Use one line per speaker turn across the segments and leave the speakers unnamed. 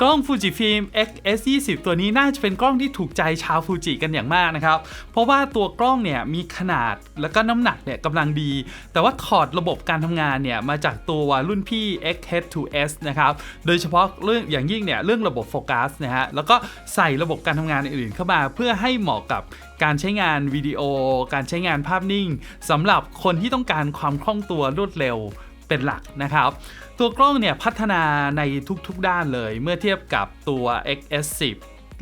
กล้อง Fujifilm X-S20 ตัวนี้น่าจะเป็นกล้องที่ถูกใจชาวฟูจิกันอย่างมากนะครับ เพราะว่าตัวกล้องเนี่ยมีขนาดแล้วก็น้ำหนักเนี่ยกำลังดี แต่ว่าถอดระบบการทำงานเนี่ยมาจากตัวรุ่นพี่ X-H2S นะครับ โดยเฉพาะเรื่องอย่างยิ่งเนี่ยเรื่องระบบโฟกัสนะฮะ แล้วก็ใส่ระบบการทำงานอื่นๆเข้ามาเพื่อให้เหมาะกับการใช้งานวิดีโอ การใช้งานภาพนิ่งสำหรับคนที่ต้องการความคล่องตัวรวดเร็วเป็นหลักนะครับ ตัวกล้องเนี่ยพัฒนาในทุกๆด้านเลยเมื่อเทียบกับตัว XS10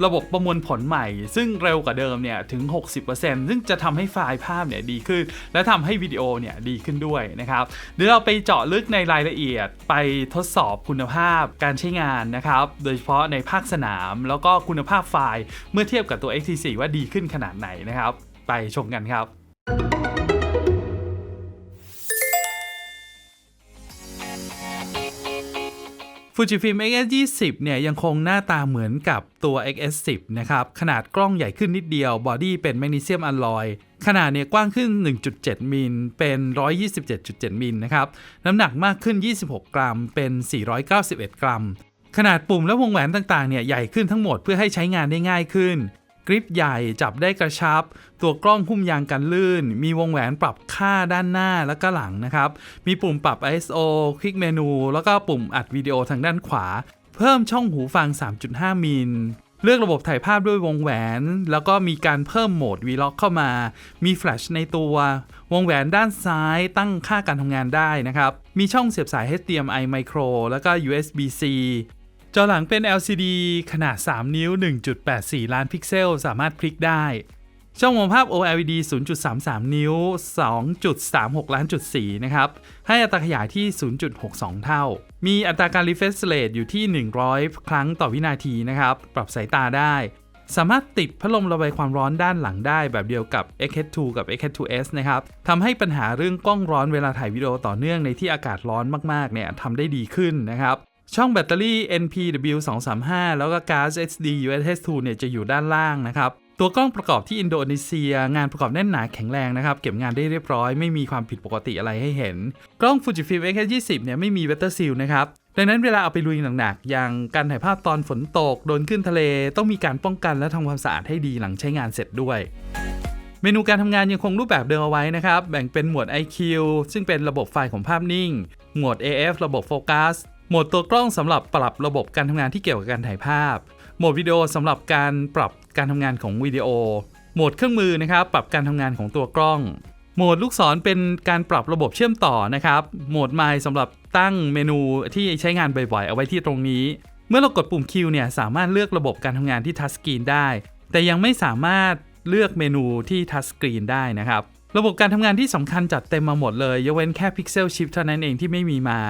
ระบบประมวลผลใหม่ ซึ่งเร็วกว่าเดิมเนี่ยถึง 60%ซึ่งจะทำให้ไฟล์ภาพเนี่ยดีขึ้น และทำให้วิดีโอเนี่ยดีขึ้นด้วยนะครับ เดี๋ยวเราไปเจาะลึกในรายละเอียดไปทดสอบคุณภาพการใช้งานนะครับ โดยเฉพาะในภาคสนาม แล้วก็คุณภาพไฟล์ เมื่อเทียบกับตัว XT4 ว่าดีขึ้นขนาดไหนนะครับ ไปชมกันครับ ฟูจิฟิล์ม XS20 เนี่ยยังคงหน้าตาเหมือนกับตัว X-S10 นะครับ ขนาดกล้องใหญ่ขึ้นนิดเดียว บอดี้เป็นแมกนีเซียมอลลอย ขนาดเนี่ยกว้างขึ้น 1.7 มิล เป็น 127.7 มิลนะครับ น้ำหนักมากขึ้น 26 กรัม เป็น 491 กรัม ขนาดปุ่มและวงแหวนต่างๆ เนี่ยใหญ่ขึ้นทั้งหมดเพื่อให้ใช้งานได้ง่ายขึ้น ริปใหญ่จับได้กระชับ ตัวกล้องหุ้มยางกันลื่น มีวงแหวนปรับค่าด้านหน้าและก็หลังนะครับ มีปุ่มปรับ ISO คลิกเมนู แล้วก็ปุ่มอัดวิดีโอทางด้านขวา เพิ่มช่องหูฟัง 3.5 มิลเลือกระบบถ่ายภาพด้วยวงแหวน แล้วก็มีการเพิ่มโหมด Vlog เข้ามา มีแฟลชในตัว วงแหวนด้านซ้ายตั้งค่าการทำงานได้นะครับ มีช่องเสียบสาย HDMI Micro แล้วก็ USB-C จอหลังเป็น LCD ขนาด 3 นิ้ว 1.84 ล้านพิกเซล สามารถพลิกได้ ช่องมองภาพ OLED 0.33 นิ้ว 2.36 ล้านจุดสีนะครับ ให้อัตราขยายที่ 0.62 เท่า มีอัตราการ refresh rate อยู่ที่ 100 ครั้งต่อวินาทีนะครับ ปรับสายตาได้ สามารถติดพัดลมระบายความร้อนด้านหลังได้แบบเดียวกับ XH2 กับ XH2S นะครับทำให้ปัญหาเรื่องกล้องร้อนเวลาถ่ายวิดีโอต่อเนื่องในที่อากาศร้อนมากๆเนี่ยทำได้ดีขึ้นนะครับ ช่องแบตเตอรี่ NPW235 แล้วก็ก๊าซ SD UHS2 เนี่ยจะอยู่ด้านล่างนะครับตัวกล้องประกอบที่อินโดนีเซีย งานประกอบแน่นหนาแข็งแรงนะครับ เก็บงานได้เรียบร้อยไม่มีความผิดปกติอะไรให้เห็น กล้อง Fujifilm X20 เนี่ยไม่มี Weather Seal นะครับ ดังนั้นเวลาเอาไปลุยหนักๆ อย่างการถ่ายภาพตอนฝนตก โดนขึ้นทะเล ต้องมีการป้องกันและทำความสะอาดให้ดีหลังใช้งานเสร็จด้วย เมนูการทำงานยังคงรูปแบบเดิมเอาไว้นะครับ แบ่งเป็นหมวด IQ ซึ่งเป็นระบบไฟล์ของภาพนิ่ง หมวด AF ระบบโฟกัส โหมดตัวกล้องสำหรับปรับระบบการทำงานที่เกี่ยวกับการถ่ายภาพ โหมดวิดีโอสำหรับการปรับการทำงานของวิดีโอ โหมดเครื่องมือนะครับ ปรับการทำงานของตัวกล้อง โหมดลูกศรเป็นการปรับระบบเชื่อมต่อนะครับ โหมด My สำหรับตั้งเมนูที่ใช้งานบ่อยๆ เอาไว้ที่ตรงนี้ เมื่อเรากดปุ่ม Q เนี่ยสามารถเลือกระบบการทำงานที่ทัชสกรีนได้ แต่ยังไม่สามารถเลือกเมนูที่ทัชสกรีนได้นะครับ ระบบการทำงานที่สำคัญจัดเต็มมาหมดเลย ยกเว้นแค่ Pixel Chip เท่านั้นเองที่ไม่มีมา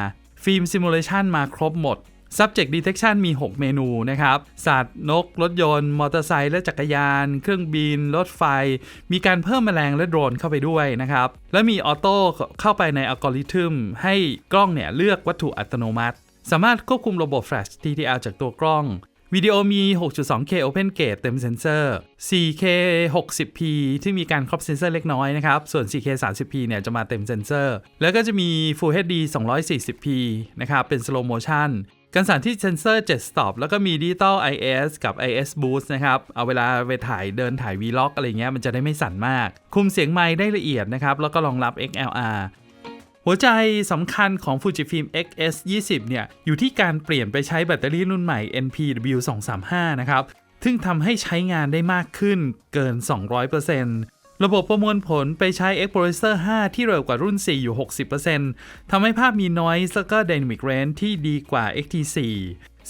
ฟิล์มซิมูเลชันมาครบหมด Subject Detection มี 6 เมนูนะครับ สัตว์ นก รถยนต์ มอเตอร์ไซค์ และจักรยาน เครื่องบิน รถไฟ มีการเพิ่มแมลงและโดรนเข้าไปด้วยนะครับ และมีออโต้เข้าไปในอัลกอริทึม ให้กล้องเนี่ยเลือกวัตถุอัตโนมัติ สามารถควบคุมระบบ Flash TTL จากตัวกล้อง วิดีโอมี 6.2K Open Gate เต็มเซนเซอร์ 4K 60p ที่มีการครอบเซนเซอร์เล็กน้อยนะครับ ส่วน 4K 30p เนี่ยจะมาเต็มเซนเซอร์ แล้วก็จะมี Full HD 240p นะครับ เป็น Slow Motion การสั่นที่เซนเซอร์ 7 stop แล้วก็มี Digital IS กับ IS Boost นะครับ เอาเวลาไปถ่ายเดินถ่าย Vlog อะไรเงี้ยมันจะได้ไม่สั่นมาก คุมเสียงไมค์ได้ละเอียดนะครับ แล้วก็รองรับ XLR หัวใจสำคัญของ Fujifilm X-S20 เนี่ยอยู่ที่การเปลี่ยนไปใช้แบตเตอรี่รุ่นใหม่ NPW235 นะครับซึ่งทำให้ใช้งานได้มากขึ้นเกิน 200%ระบบประมวลผลไปใช้ Explorer 5 ที่เร็วกว่ารุ่น 4 อยู่ 60%ทำให้ภาพมี noise แล้วก็ dynamic range ที่ดีกว่า XT4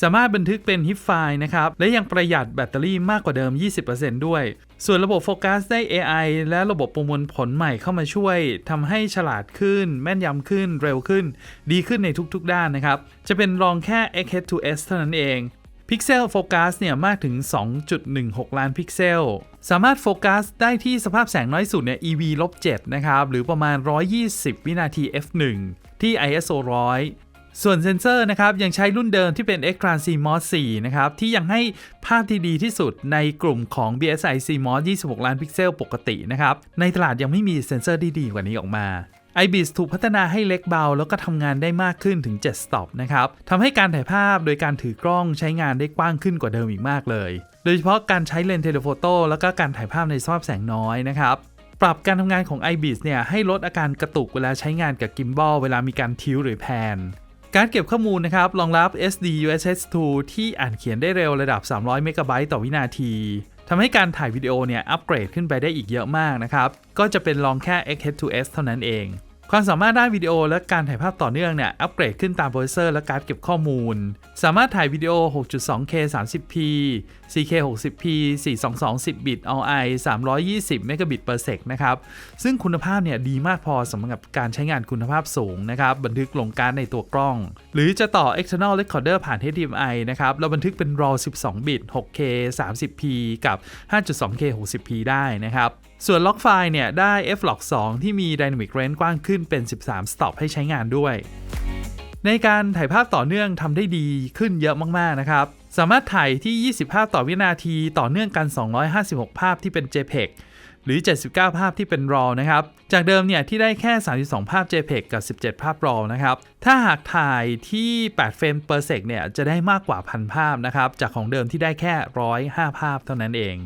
สามารถบันทึกเป็น HIP ไฟล์นะครับ และยังประหยัดแบตเตอรี่มากกว่าเดิม 20%ด้วย ส่วนระบบโฟกัสได้ AI และระบบประมวลผลใหม่เข้ามาช่วยทำให้ฉลาดขึ้น แม่นยำขึ้นเร็วขึ้น ดีขึ้นในทุกๆ ด้านนะครับ จะเป็นรองแค่ XH2S เท่านั้นเองพิกเซลโฟกัสเนี่ยมากถึง 2.16 ล้านพิกเซล สามารถโฟกัสได้ที่สภาพแสงน้อยสุดเนี่ย EV ลบ7นะครับ หรือประมาณ 120 วินาที f1 ที่ ISO 100 ส่วนเซนเซอร์นะครับยังใช้รุ่นเดิมที่เป็น Xtran CMOS 4นะครับที่ยังให้ภาพที่ดีที่สุดในกลุ่มของ BSI CMOS 26 ล้านพิกเซลปกตินะครับในตลาดยังไม่มีเซนเซอร์ที่ดีกว่านี้ออกมา iBeats ถูกพัฒนาให้เล็กเบา แล้วก็ทำงานได้มากขึ้นถึง7 stop นะครับทำให้การถ่ายภาพโดยการถือกล้องใช้งานได้กว้างขึ้นกว่าเดิมอีกมากเลย โดยเฉพาะการใช้เลนส์เทเลโฟโต้แล้วก็การถ่ายภาพในสภาพแสงน้อยนะครับปรับการทำงานของ iBeats เนี่ยให้ลดอาการกระตุกเวลาใช้งานกับกิมบอลเวลามีการทิ้วหรือแพน การเก็บข้อมูลนะครับรองรับ SD USS 2 ที่อ่านเขียนได้เร็วระดับ 300 เมกะไบต์ต่อวินาทีทำให้การถ่ายวิดีโอเนี่ยอัปเกรดขึ้นไปได้อีกเยอะมากนะครับ ก็จะเป็นรองแค่ XH2S เท่านั้นเอง ความสามารถด้านวิดีโอและการถ่ายภาพต่อเนื่องเนี่ยอัปเกรดขึ้นตามโปรเซสเซอร์และการ์ดเก็บข้อมูล สามารถถ่ายวิดีโอ 6.2K 30p 4K 60p 422 10บิต All-i 320เมกะบิต per sec นะครับ ซึ่งคุณภาพเนี่ยดีมากพอสำหรับการใช้งานคุณภาพสูงนะครับ บันทึกลงการในตัวกล้อง หรือจะต่อ external recorder ผ่าน HDMI นะครับ แล้วบันทึกเป็น RAW 12 บิต 6K 30p กับ 5.2K 60p ได้นะครับ ส่วนล็อกไฟล์เนี่ยได้ f-log 2 ที่มี dynamic range กว้างขึ้นเป็น 13 stop ให้ใช้งานด้วย ในการถ่ายภาพต่อเนื่องทำได้ดีขึ้นเยอะมากๆนะครับ สามารถถ่ายที่ 20 ภาพต่อวินาทีต่อเนื่องกัน 256 ภาพที่เป็น JPEG หรือ 79 ภาพที่เป็น RAW นะครับ จากเดิมเนี่ยที่ได้แค่ 32 ภาพ JPEG กับ 17 ภาพ RAW นะครับ ถ้าหากถ่ายที่ 8 เฟรม per sec เนี่ยจะได้มากกว่าพันภาพนะครับ จากของเดิมที่ได้แค่ 105 ภาพเท่านั้นเอง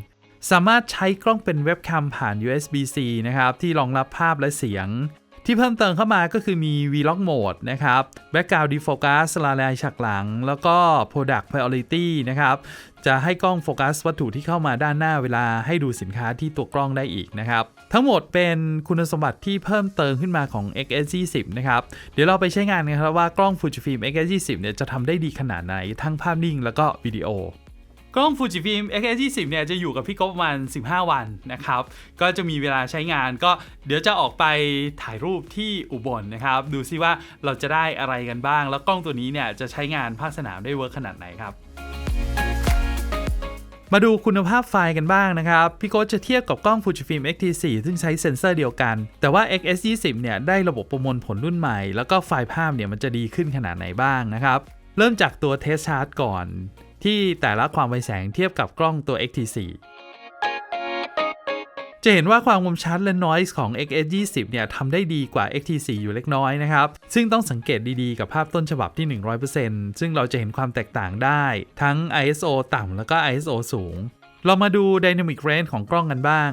สามารถใช้กล้องเป็นเว็บแคมผ่าน USB-C นะครับ ที่รองรับภาพและเสียง ที่เพิ่มเติมเข้ามาก็คือมี Vlog Mode นะครับ Background Defocus สลายฉากหลัง แล้วก็ Product Priority นะครับ จะให้กล้องโฟกัสวัตถุที่เข้ามาด้านหน้าเวลาให้ดูสินค้าที่ตัวกล้องได้อีกนะครับ ทั้งหมดเป็นคุณสมบัติที่เพิ่มเติมขึ้นมาของ XS20 นะครับ เดี๋ยวเราไปใช้งานกันครับว่ากล้อง Fujifilm XS20 เนี่ยจะทำได้ดีขนาดไหนทั้งภาพนิ่งแล้วก็วิดีโอ กล้อง Fujifilm X-20 เนี่ยจะอยู่กับพี่ก๊อฟประมาณ 15 วันนะครับ ก็จะมีเวลาใช้งานก็เดี๋ยวจะออกไปถ่ายรูปที่อุบลนะครับ ดูซิว่าเราจะได้อะไรกันบ้าง แล้วกล้องตัวนี้เนี่ยจะใช้งานภาคสนามได้เวิร์กขนาดไหนครับมาดูคุณภาพไฟล์กันบ้างนะครับ พี่โก้จะเทียบกับกล้อง Fujifilm X-T4 ซึ่งใช้เซ็นเซอร์เดียวกัน แต่ว่า XS20 เนี่ยได้ระบบประมวลผลรุ่นใหม่ แล้วก็ไฟล์ภาพเนี่ยมันจะดีขึ้นขนาดไหนบ้างนะครับ เริ่มจากตัวเทสชาร์ตก่อน ที่แต่ละความไวแสงเทียบกับกล้องตัว XT4 จะเห็นว่าความคมชัดและ noise ของ XS20 เนี่ยทำได้ดีกว่า XT4 อยู่เล็กน้อยนะครับ ซึ่งต้องสังเกตดีๆกับภาพต้นฉบับที่ 100%ซึ่งเราจะเห็นความแตกต่างได้ ทั้ง ISO ต่ำแล้วก็ ISO สูง เรามาดู Dynamic Range ของกล้องกันบ้าง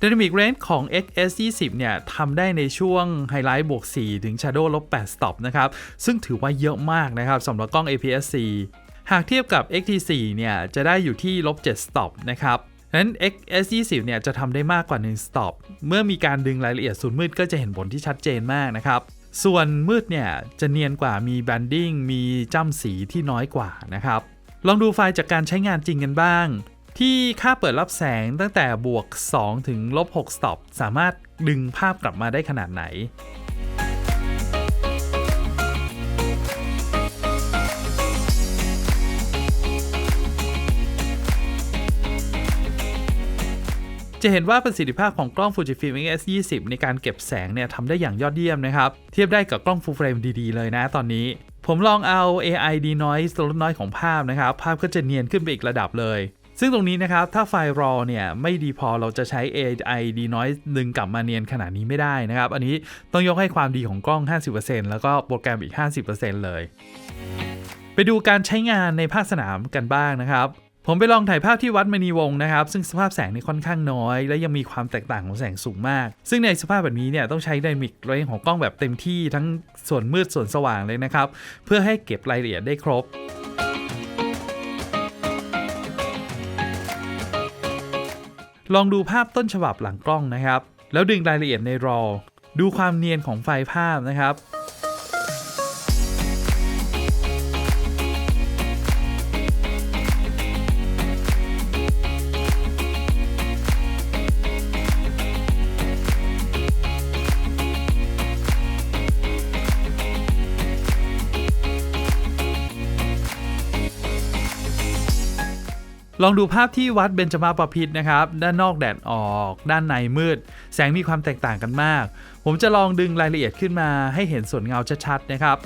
Dynamic Range ของ XS20 เนี่ยทำได้ในช่วง Highlight บวก4ถึง Shadow ลบ8 stop นะครับ ซึ่งถือว่าเยอะมากนะครับสำหรับกล้อง APS-C หากเทียบกับ XT4 เนี่ยจะได้อยู่ที่ลบ7 stop นะครับนั้น XS20 เนี่ยจะทำได้มากกว่า 1 stop เมื่อมีการดึงรายละเอียดศูนย์มืดก็จะเห็นผลที่ชัดเจนมากนะครับ ส่วนมืดเนี่ยจะเนียนกว่ามี banding มีจ้ำสีที่น้อยกว่านะครับ ลองดูไฟล์จากการใช้งานจริงกันบ้าง ที่ค่าเปิดรับแสงตั้งแต่บวก 2 ถึงลบ6 stop สามารถดึงภาพกลับมาได้ขนาดไหน จะเห็นว่าประสิทธิภาพของกล้อง Fujifilm X20 ในการเก็บแสงเนี่ยทำได้อย่างยอดเยี่ยมนะครับ เทียบได้กับกล้อง full frame ดีๆเลยนะตอนนี้ ผมลองเอา AI d noise ลดน้อยของภาพนะครับ ภาพก็จะเนียนขึ้นไปอีกระดับเลย ซึ่งตรงนี้นะครับ ถ้าไฟล์ RAW เนี่ยไม่ดีพอเราจะใช้ AI d noise ดึงกลับมาเนียนขนาดนี้ไม่ได้นะครับ อันนี้ต้องยกให้ความดีของกล้อง 50%แล้วก็โปรแกรมอีก 50%เลยไปดูการใช้งานในภาคสนามกันบ้างนะครับ ผมไปลองถ่ายภาพที่วัดมณีวงนะครับ ซึ่งสภาพแสงนี่ค่อนข้างน้อย และยังมีความแตกต่างของแสงสูงมาก ซึ่งในสภาพแบบนี้เนี่ยต้องใช้ไดมิกเรนของกล้องแบบเต็มที่ทั้งส่วนมืดส่วนสว่างเลยนะครับ เพื่อให้เก็บรายละเอียดได้ครบลองดูภาพต้นฉบับหลังกล้องนะครับ แล้วดึงรายละเอียดใน RAW ดูความเนียนของไฟล์ภาพนะครับ ลองดูภาพที่วัดเบญจมาบพิษนะครับ ด้านนอกแดดออก ด้านในมืด แสงมีความแตกต่างกันมาก ผมจะลองดึงรายละเอียดขึ้นมาให้เห็นส่วนเงาชัดๆนะครับ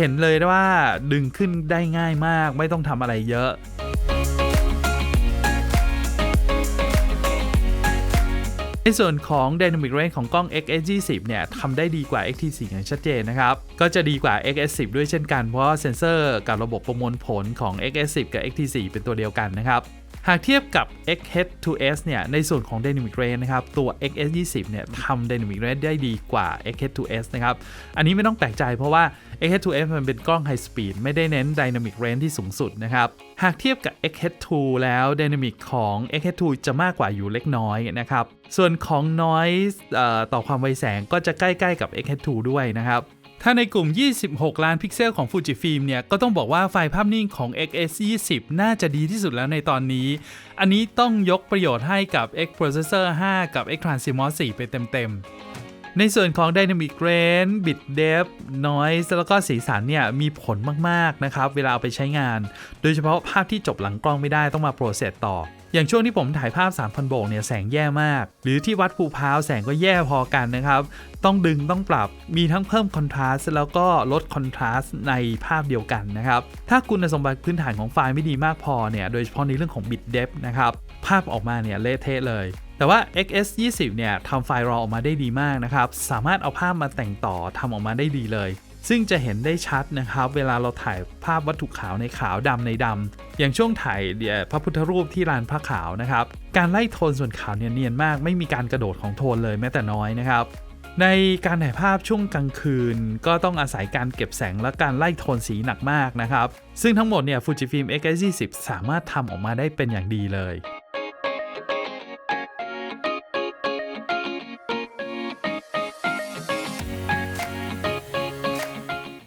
เห็นเลยว่าดึงขึ้นได้ง่ายมาก ไม่ต้องทำอะไรเยอะในส่วนของ Dynamic Range ของกล้อง XS20 เนี่ยทำได้ดีกว่า XT4 อย่างชัดเจนนะครับ ก็จะดีกว่า XS10 ด้วยเช่นกัน เพราะเซนเซอร์กับระบบประมวลผลของ XS10 กับ XT4 เป็นตัวเดียวกันนะครับ หากเทียบกับ XH2S เนี่ยในส่วนของ Dynamic Range นะครับ ตัว XS20 เนี่ยทำ Dynamic Range ได้ดีกว่า XH2S นะครับ อันนี้ไม่ต้องแปลกใจเพราะว่า XH2S มันเป็นกล้อง High Speed ไม่ได้เน้น Dynamic Range ที่สูงสุดนะครับ หากเทียบกับ XH2 แล้ว Dynamic ของ XH2 จะมากกว่าอยู่เล็กน้อยนะครับ ส่วนของ Noise ต่อความไวแสงก็จะใกล้ ๆ กับ XH2 ด้วยนะครับ ถ้าในกลุ่ม 26 ล้านพิกเซลของ Fujifilm เนี่ย ก็ต้องบอกว่าไฟล์ภาพนิ่งของ XS20 น่าจะดีที่สุดแล้วในตอนนี้ อันนี้ต้องยกประโยชน์ให้กับ X Processor 5 กับ X Transmos 4 ไปเต็มๆ ในส่วนของ Dynamic Range Bit Depth Noise แล้วก็สีสันเนี่ย มีผลมากๆ นะครับ เวลาเอาไปใช้งาน โดยเฉพาะภาพที่จบหลังกล้องไม่ได้ต้องมาโปรเซสต่อ อย่างช่วงที่ผมถ่ายภาพ 3,000 โบกเนี่ยแสงแย่มาก หรือที่วัดภูพาวแสงก็แย่พอกันนะครับ ต้องดึงต้องปรับมีทั้งเพิ่มคอนทราสต์แล้วก็ลดคอนทราสต์ในภาพเดียวกันนะครับ ถ้าคุณสมบัติพื้นฐานของไฟล์ไม่ดีมากพอเนี่ยโดยเฉพาะในเรื่องของ bit depth นะครับภาพออกมาเนี่ยเละเทะเลยแต่ว่า XS20 เนี่ยทำไฟล์รอออกมาได้ดีมากนะครับ สามารถเอาภาพมาแต่งต่อทำออกมาได้ดีเลย ซึ่งจะเห็นได้ชัดนะครับ เวลาเราถ่ายภาพวัตถุขาวในขาวดำในดำอย่างช่วงถ่ายเดี๋ยวพระพุทธรูปที่ลานพระขาวนะครับ การไล่โทนส่วนขาวเนียเนียนมาก ไม่มีการกระโดดของโทนเลยแม้แต่น้อยนะครับ ในการถ่ายภาพช่วงกลางคืน ก็ต้องอาศัยการเก็บแสงและการไล่โทนสีหนักมากนะครับ ซึ่งทั้งหมดเนี่ย Fujifilm X20 สามารถทำออกมาได้เป็นอย่างดีเลย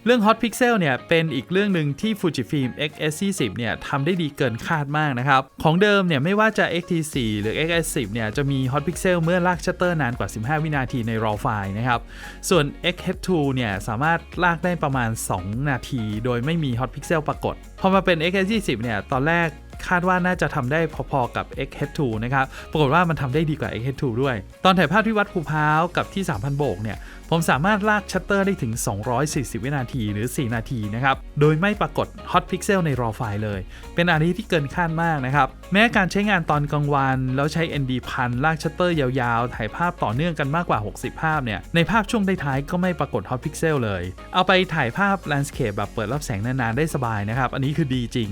เรื่อง Hot Pixel เนี่ยเป็นอีกเรื่องหนึ่งที่ Fujifilm X-S40 เนี่ยทำได้ดีเกินคาดมากนะครับ ของเดิมเนี่ยไม่ว่าจะ X-T4 หรือ X-S10 เนี่ยจะมี Hot Pixel เมื่อลากชัตเตอร์นานกว่า 15 วินาทีใน RAW ไฟล์นะครับ ส่วน X-H2 เนี่ยสามารถลากได้ประมาณ 2 นาที โดยไม่มี Hot Pixel ปรากฏ พอมาเป็น X-S20 เนี่ยตอนแรก คาดว่าน่าจะทำได้พอๆกับ X-H2 นะครับปรากฏว่ามันทำได้ดีกว่า X-H2 ด้วย ตอนถ่ายภาพที่วัดภูพ้าวกับที่ 3,000 โบกเนี่ยผมสามารถลากชัตเตอร์ได้ถึง 240 วินาทีหรือ 4 นาทีนะครับ โดยไม่ปรากฏ Hot Pixel ใน RAW ไฟล์เลย เป็นอะไรที่เกินคาดมากนะครับ แม้การใช้งานตอนกลางวัน แล้วใช้ ND พันลากชัตเตอร์ยาวๆ ถ่ายภาพต่อเนื่องกันมากกว่า 60 ภาพเนี่ย ในภาพช่วงท้ายๆก็ไม่ปรากฏ Hot Pixel เลย เอาไปถ่ายภาพ Landscape แบบเปิดรับแสงนานๆได้สบายนะครับ อันนี้คือดีจริง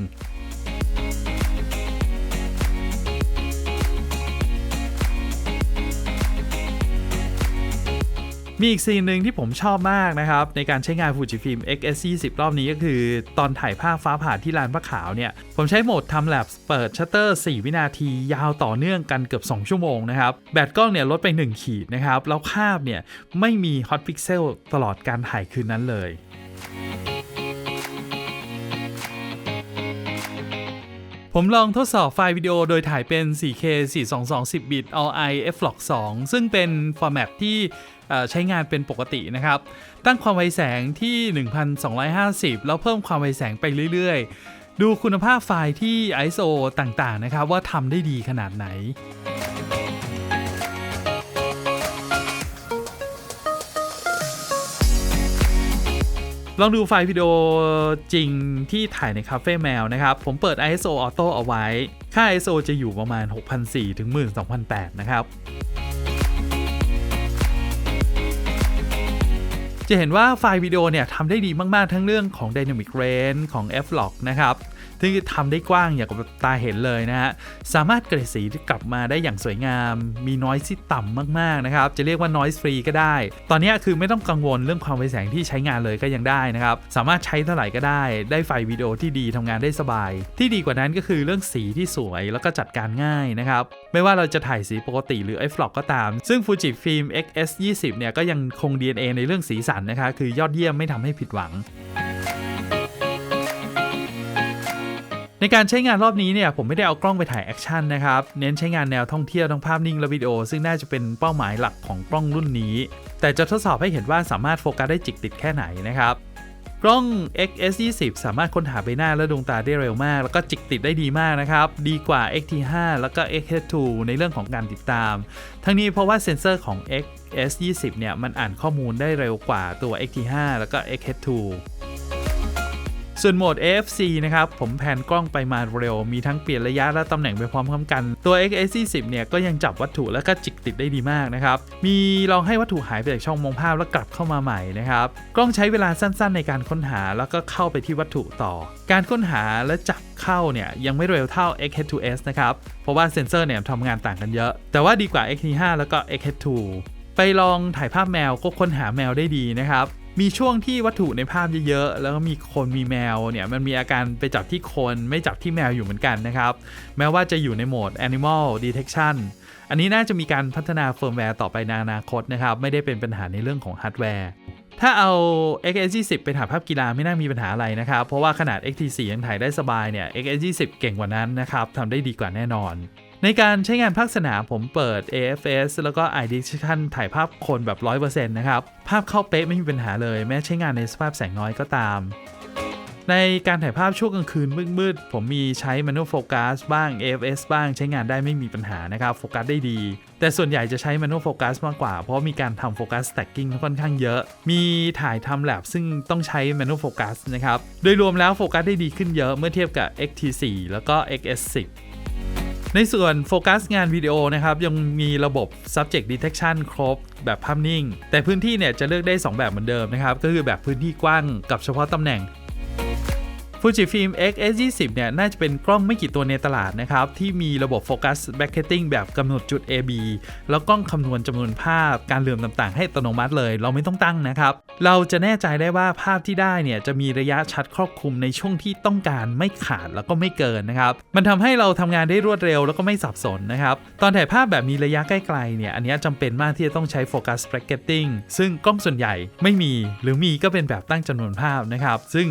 มีอีกซีนหนึ่งที่ผมชอบมากนะครับ ในการใช้งาน Fujifilm X-S20 รอบนี้ก็คือ ตอนถ่ายภาพฟ้าผ่าที่ลานพระขาวเนี่ย ผมใช้โหมด Time Lapse เปิดชัตเตอร์ 4 วินาที ยาวต่อเนื่องกันเกือบ 2 ชั่วโมงนะครับ แบตกล้องเนี่ยลดไป 1 ขีดนะครับ แล้วภาพเนี่ยไม่มี Hot Pixel ตลอดการถ่ายคืนนั้นเลยผมลองทดสอบไฟล์วิดีโอโดยถ่ายเป็น 4K 422 10 บิต All i f-log 2 ซึ่งเป็นฟอร์แมตที่ ใช้งานเป็นปกตินะครับ ตั้งความไวแสงที่ 1250 แล้วเพิ่มความไวแสงไปเรื่อยๆ ดูคุณภาพไฟล์ที่ ISO ต่างๆนะครับ ว่าทำได้ดีขนาดไหนลองดูไฟล์วิดีโอจริงที่ถ่ายในคาเฟ่แมวนะครับ ผมเปิด ISO Auto เอาไว้ ค่า ISO จะอยู่ประมาณ 6,400 ถึง 12,800 นะครับ จะเห็นว่าไฟล์วิดีโอเนี่ยทำได้ดีมาก ๆ ทั้งเรื่องของ Dynamic Range ของ F-Log นะครับ ที่ทำได้กว้างอย่างกับตาเห็นเลยนะฮะ สามารถเกรดสีกลับมาได้อย่างสวยงาม มีน้อยที่ต่ำมากๆนะครับ จะเรียกว่า noise free ก็ได้ ตอนนี้คือไม่ต้องกังวลเรื่องความไวแสงที่ใช้งานเลยก็ยังได้นะครับ สามารถใช้เท่าไหร่ก็ได้ ได้ไฟวิดีโอที่ดีทำงานได้สบาย ที่ดีกว่านั้นก็คือเรื่องสีที่สวยแล้วก็จัดการง่ายนะครับ ไม่ว่าเราจะถ่ายสีปกติหรือ f-log ก็ตาม ซึ่ง Fujifilm X-S20 เนี่ยก็ยังคง DNA ในเรื่องสีสันนะคะคือยอดเยี่ยมไม่ทำให้ผิดหวัง ในการใช้งานรอบนี้เนี่ยผมไม่ได้เอากล้องไปถ่ายแอคชั่นนะครับ เน้นใช้งานแนวท่องเที่ยวทั้งภาพนิ่งและวิดีโอ ซึ่งน่าจะเป็นเป้าหมายหลักของกล้องรุ่นนี้ แต่จะทดสอบให้เห็นว่าสามารถโฟกัสได้จิกติดแค่ไหนนะครับกล้อง XS20 สามารถค้นหาใบหน้าและดวงตาได้เร็วมาก แล้วก็จิกติดได้ดีมากนะครับ ดีกว่า XT5 แล้วก็ XH2 ในเรื่องของการติดตาม ทั้งนี้เพราะว่าเซ็นเซอร์ของ XS20 เนี่ยมันอ่านข้อมูลได้เร็วกว่าตัว XT5 แล้วก็ XH2 ส่วนโหมด AFC นะครับ ผมแผนกล้องไปมาเร็ว มีทั้งเปลี่ยนระยะและตำแหน่งไปพร้อมๆกัน ตัว XS40 เนี่ยก็ยังจับวัตถุแล้วก็จิกติดได้ดีมากนะครับ มีลองให้วัตถุหายไปจากช่องมองภาพแล้วกลับเข้ามาใหม่นะครับ กล้องใช้เวลาสั้นๆ ในการค้นหาแล้วก็เข้าไปที่วัตถุต่อ การค้นหาและจับเข้าเนี่ยยังไม่เร็วเท่า XH2S นะครับ เพราะว่าเซ็นเซอร์เนี่ยทำงานต่างกันเยอะ แต่ว่าดีกว่า XT5 แล้วก็ XH2 ไปลองถ่ายภาพแมวก็ค้นหาแมวได้ดีนะครับ มีช่วงที่วัตถุในภาพเยอะๆ แล้วก็มีคนมีแมวเนี่ยมันมีอาการไปจับที่คนไม่จับที่แมวอยู่เหมือนกันนะครับ แม้ว่าจะอยู่ในโหมด Animal Detection อันนี้น่าจะมีการพัฒนาเฟิร์มแวร์ต่อไปในอนาคตนะครับ ไม่ได้เป็นปัญหาในเรื่องของฮาร์ดแวร์ ถ้าเอา XS20 ไปถ่ายภาพกีฬาไม่น่ามีปัญหาอะไรนะครับ เพราะว่าขนาด XT4 ยังถ่ายได้สบายเนี่ย XS20 เก่งกว่านั้นนะครับทำได้ดีกว่าแน่นอน ในการใช้งานภาคสนามผมเปิด AFS แล้วก็ i d e t i o n ถ่ายภาพคนแบบ 100%นะครับ ภาพเข้าเป๊ะไม่มีปัญหาเลย แม้ใช้งานในสภาพแสงน้อยก็ตาม ในการถ่ายภาพช่วงกลางคืนมืดๆ ผมมีใช้ manual focus บ้าง AFS บ้างใช้งานได้ไม่มีปัญหานะครับโฟกัสได้ดี แต่ส่วนใหญ่จะใช้ manual focus มากกว่า เพราะมีการทำ focus stacking ค่อนข้างเยอะ มีถ่ายทำ lab ซึ่งต้องใช้ manual focus นะครับโดยรวมแล้วโฟกัสได้ดีขึ้นเยอะเมื่อเทียบกับ XT4 แล้วก็ XS10 ในส่วนโฟกัสงานวิดีโอนะครับ ยังมีระบบ subject detection ครบแบบภาพนิ่ง แต่พื้นที่เนี่ยจะเลือกได้ 2 แบบเหมือนเดิมนะครับ ก็คือแบบพื้นที่กว้างกับเฉพาะตำแหน่ง Fujifilm X-S20 เนี่ยน่าจะเป็นกล้องไม่กี่ตัวในตลาดนะครับ ที่มีระบบโฟกัส bracketing แบบกำหนดจุด AB แล้วกล้องคำนวณจำนวนภาพการเหลื่อมต่างๆ ให้อัตโนมัติเลย เราไม่ต้องตั้งนะครับ เราจะแน่ใจได้ว่าภาพที่ได้เนี่ยจะมีระยะชัดครอบคลุมในช่วงที่ต้องการไม่ขาดแล้วก็ไม่เกินนะครับ มันทำให้เราทำงานได้รวดเร็วแล้วก็ไม่สับสนนะครับ ตอนถ่ายภาพแบบมีระยะใกล้ๆเนี่ยอันนี้จำเป็นมากที่จะต้องใช้โฟกัส bracketing ซึ่งกล้องส่วนใหญ่ไม่มี หรือมีก็เป็นแบบตั้งจำนวนภาพนะครับ ซึ่ง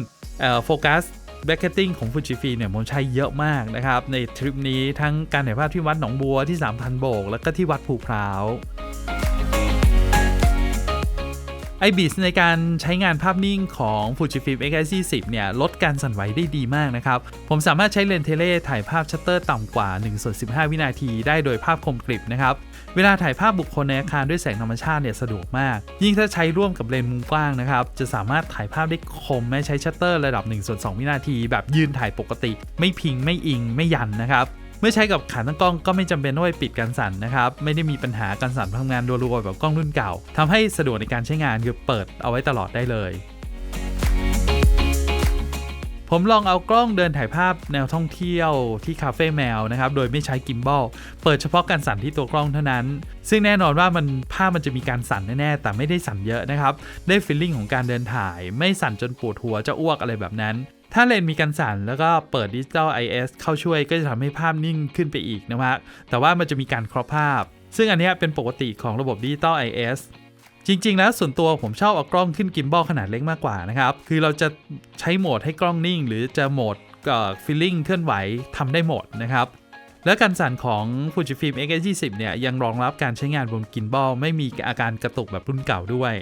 โฟกัส แบ็กเกตติ้งของ Fujifilm เนี่ยผมใช้เยอะมากนะครับ ในทริปนี้ทั้งการถ่ายภาพที่วัดหนองบัวที่ 3,000 โบก แล้วก็ที่วัดภูพร้าวไอบิสในการใช้งานภาพนิ่งของ Fujifilm X-10 เนี่ย ลดการสั่นไหวได้ดีมากนะครับ ผมสามารถใช้เลนส์เทเลถ่ายภาพชัตเตอร์ต่ำกว่า1ส่วน15 วินาทีได้โดยภาพคมกริบนะครับ เวลาถ่ายภาพบุคคลในอาคารด้วยแสงธรรมชาติเนี่ยสะดวกมาก ยิ่งถ้าใช้ร่วมกับเลนส์มุมกว้างนะครับ จะสามารถถ่ายภาพได้คมแม้ใช้ชัตเตอร์ระดับ1ส่วน2วินาที แบบยืนถ่ายปกติ ไม่พิงไม่อิงไม่ยันนะครับเมื่อใช้กับขาตั้งกล้องก็ไม่จำเป็นต้องไปปิดการสั่นนะครับ ไม่ได้มีปัญหาการสั่นทำงานรัวๆแบบกล้องรุ่นเก่าทำให้สะดวกในการใช้งานคือเปิดเอาไว้ตลอดได้เลย ผมลองเอากล้องเดินถ่ายภาพแนวท่องเที่ยวที่คาเฟ่แมวนะครับ โดยไม่ใช้กิมบอล เปิดเฉพาะการสั่นที่ตัวกล้องเท่านั้น ซึ่งแน่นอนว่ามันภาพมันจะมีการสั่นแน่ๆ แต่ไม่ได้สั่นเยอะนะครับ ได้ฟีลลิ่งของการเดินถ่าย ไม่สั่นจนปวดหัวจะอ้วกอะไรแบบนั้น ถ้าเลนมีการสั่นแล้วก็เปิดดิจิตอล IS เข้าช่วยก็จะทำให้ภาพนิ่งขึ้นไปอีกนะครับแต่ว่ามันจะมีการครอปภาพซึ่งอันนี้เป็นปกติของระบบดิจิตอล IS จริง ๆ แล้วส่วนตัวผมชอบเอากล้องขึ้นกิมบอลขนาดเล็กมากกว่านะครับ คือเราจะใช้โหมดให้กล้องนิ่ง หรือจะโหมดฟิลลิ่งเคลื่อนไหวทำได้หมดนะครับ และการสั่นของ Fujifilm X-20 เนี่ยยังรองรับการใช้งานบนกินบอลไม่มีอาการกระตุกแบบรุ่นเก่าด้วย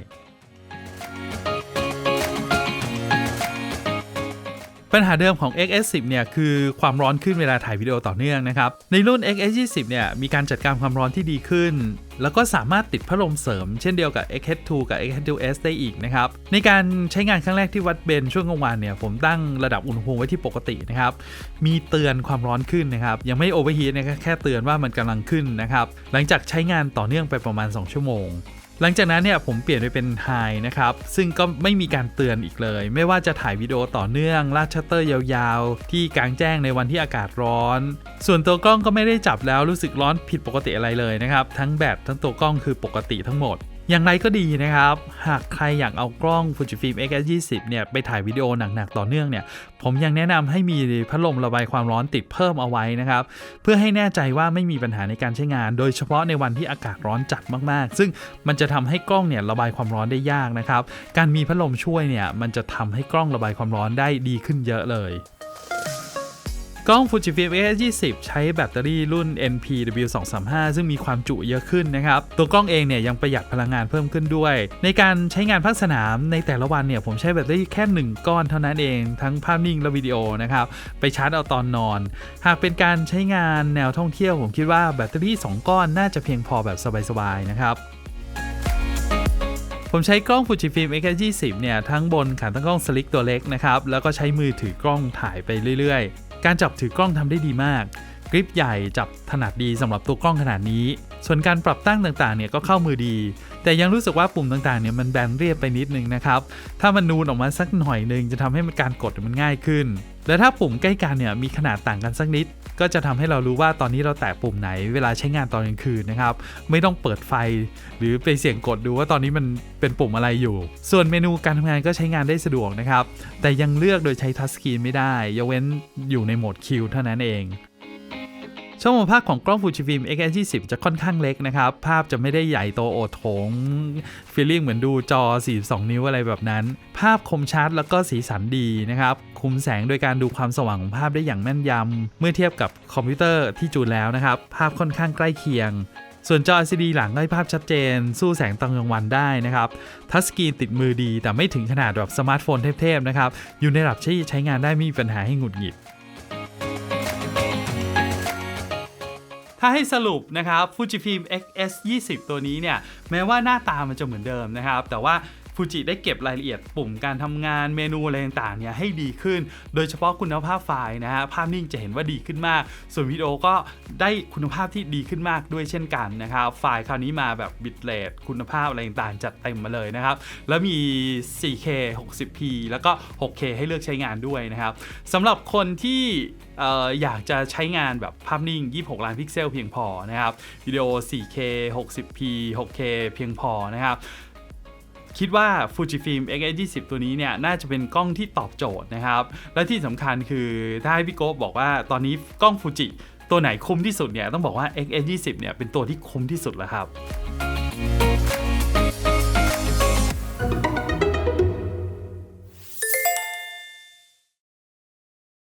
ปัญหาเดิมของ XS10 เนี่ยคือความร้อนขึ้นเวลาถ่ายวิดีโอต่อเนื่องนะครับ ในรุ่น XS20 เนี่ยมีการจัดการความร้อนที่ดีขึ้น แล้วก็สามารถติดพัดลมเสริมเช่นเดียวกับ XH2 กับ XH2S ได้อีกนะครับ ในการใช้งานครั้งแรกที่วัดเบนช่วงกลางวันเนี่ยผมตั้งระดับอุณหภูมิไว้ที่ปกตินะครับ มีเตือนความร้อนขึ้นนะครับ ยังไม่โอเวอร์ฮีทนะครับแค่เตือนว่ามันกำลังขึ้นนะครับ หลังจากใช้งานต่อเนื่องไปประมาณ 2 ชั่วโมง หลังจากนั้นเนี่ยผมเปลี่ยนไปเป็นไฮนะครับ ซึ่งก็ไม่มีการเตือนอีกเลย ไม่ว่าจะถ่ายวิดีโอต่อเนื่องลากชัตเตอร์ยาวๆ ที่กลางแจ้งในวันที่อากาศร้อน ส่วนตัวกล้องก็ไม่ได้จับแล้วรู้สึกร้อนผิดปกติอะไรเลยนะครับ ทั้งแบตทั้งตัวกล้องคือปกติทั้งหมด อย่างไรก็ดีนะครับ หากใครอยากเอากล้อง Fujifilm X-20 เนี่ยไปถ่ายวิดีโอหนักๆต่อเนื่องเนี่ย ผมยังแนะนำให้มีพัดลมระบายความร้อนติดเพิ่มเอาไว้นะครับ เพื่อให้แน่ใจว่าไม่มีปัญหาในการใช้งาน โดยเฉพาะในวันที่อากาศร้อนจัดมากๆ ซึ่งมันจะทำให้กล้องเนี่ยระบายความร้อนได้ยากนะครับ การมีพัดลมช่วยเนี่ยมันจะทำให้กล้องระบายความร้อนได้ดีขึ้นเยอะเลย กล้อง Fujifilm X20 ใช้แบตเตอรี่รุ่น NPW235 ซึ่งมีความจุเยอะขึ้นนะครับ ตัวกล้องเองเนี่ยยังประหยัดพลังงานเพิ่มขึ้นด้วย ในการใช้งานภาคสนามในแต่ละวันเนี่ยผมใช้แบตเตอรี่แค่ 1 ก้อนเท่านั้นเองทั้งภาพนิ่งและวิดีโอนะครับ ไปชาร์จเอาตอนนอน หากเป็นการใช้งานแนวท่องเที่ยว ผมคิดว่าแบตเตอรี่ 2 ก้อนน่าจะเพียงพอแบบสบายๆนะครับผมใช้กล้อง Fujifilm X20 เนี่ยทั้งบนขาตั้งกล้องสลิกตัวเล็กนะครับ แล้วก็ใช้มือถือกล้องถ่ายไปเรื่อยๆ การจับถือกล้องทำได้ดีมาก กริปใหญ่จับถนัดดีสำหรับตัวกล้องขนาดนี้ ส่วนการปรับตั้งต่างๆเนี่ยก็เข้ามือดี แต่ยังรู้สึกว่าปุ่มต่างๆเนี่ยมันแบนเรียบไปนิดนึงนะครับถ้ามันนูนออกมาสักหน่อยนึงจะทำให้การกดมันง่ายขึ้น และถ้าปุ่มใกล้กันเนี่ยมีขนาดต่างกันสักนิด ก็จะทำให้เรารู้ว่าตอนนี้เราแตะปุ่มไหนเวลาใช้งานตอนกลางคืนนะครับไม่ต้องเปิดไฟ หรือไปเสี่ยงกดดูว่าตอนนี้มันเป็นปุ่มอะไรอยู่ ส่วนเมนูการทำงานก็ใช้งานได้สะดวกนะครับแต่ยังเลือกโดยใช้ทัชสกรีนไม่ได้ยกเว้นอยู่ในโหมดคิวเท่านั้นเอง ช่องมองภาพของกล้อง Fujifilm X20 จะค่อนข้างเล็กนะครับ ภาพจะไม่ได้ใหญ่โตโอโถงฟีลลิ่งเหมือนดูจอ 42 นิ้วอะไรแบบนั้น ภาพคมชัดแล้วก็สีสันดีนะครับ คุมแสงโดยการดูความสว่างของภาพได้อย่างแม่นยำ เมื่อเทียบกับคอมพิวเตอร์ที่จูนแล้วนะครับ ภาพค่อนข้างใกล้เคียงส่วนจอ LCD หลังให้ภาพชัดเจน สู้แสงตอนกลางวันได้นะครับ ทัชสกรีนติดมือดี แต่ไม่ถึงขนาดแบบสมาร์ทโฟนเทพๆนะครับ อยู่ในระดับที่ใช้งานได้ไม่มีปัญหาให้หงุดหงิด ถ้าให้สรุปนะครับ Fujifilm XS 20 ตัวนี้เนี่ย แม้ว่าหน้าตามันจะเหมือนเดิมนะครับ แต่ว่า ฟูจิได้เก็บรายละเอียดปุ่มการทำงานเมนูอะไรต่างๆเนี่ยให้ดีขึ้น โดยเฉพาะคุณภาพไฟล์นะฮะภาพนิ่งจะเห็นว่าดีขึ้นมาก ส่วนวิดีโอก็ได้คุณภาพที่ดีขึ้นมากด้วยเช่นกันนะครับไฟล์คราวนี้มาแบบบิตเรทคุณภาพอะไรต่างๆจัดเต็มมาเลยนะครับแล้วมี 4K 60p แล้วก็ 6K ให้เลือกใช้งานด้วยนะครับสำหรับคนที่เอ่ออยากจะใช้งานแบบภาพนิ่ง 26 ล้านพิกเซลเพียงพอนะครับวิดีโอ 4K 60p 6K เพียงพอนะครับ คิดว่า Fujifilm X20 ตัวนี้เนี่ยน่าจะเป็นกล้องที่ตอบโจทย์นะครับ และที่สำคัญคือถ้าให้พี่โก้บอกว่าตอนนี้กล้องฟูจิตัวไหนคุ้มที่สุดเนี่ยต้องบอกว่า X20 เนี่ยเป็นตัวที่คุ้มที่สุดแล้วครับ